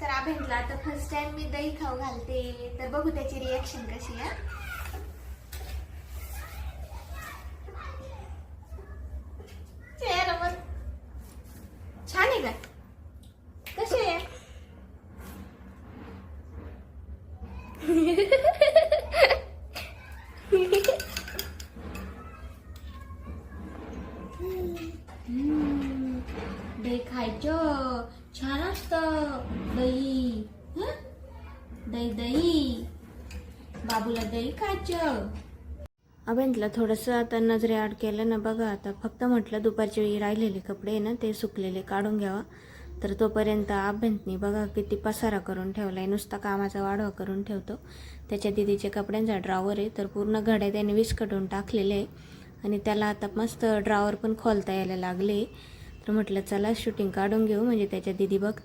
तर अभ्यंगला आता first time मी दही खाऊ घालते. तर बघू त्याची रिएक्शन कशी आहे. चेहरा छान आहे का? कशी आहे? दही खायचं छान असत दही दही. दही बाबूला दही खायचं. अभ्यंतला थोडंसं आता नजरे आड केलं ना बघा. आता फक्त म्हटलं दुपारच्या वेळी राहिलेले कपडे आहे ना ते सुकलेले काढून घ्यावा. तर तोपर्यंत अभ्यंतनी बघा किती पसारा करून ठेवला आहे नुसता कामाचा वाढवा करून ठेवतो. त्याच्या दिदीच्या कपड्यांचा ड्रॉवर आहे तर पूर्ण घड्या त्याने विस्कटून टाकलेले आहे. आणि त्याला आता मस्त ड्रॉवर पण खोलता यायला लागले तर म्हटलं चला शूटिंग काढून घेऊ म्हणजे त्याच्या दिदी बघते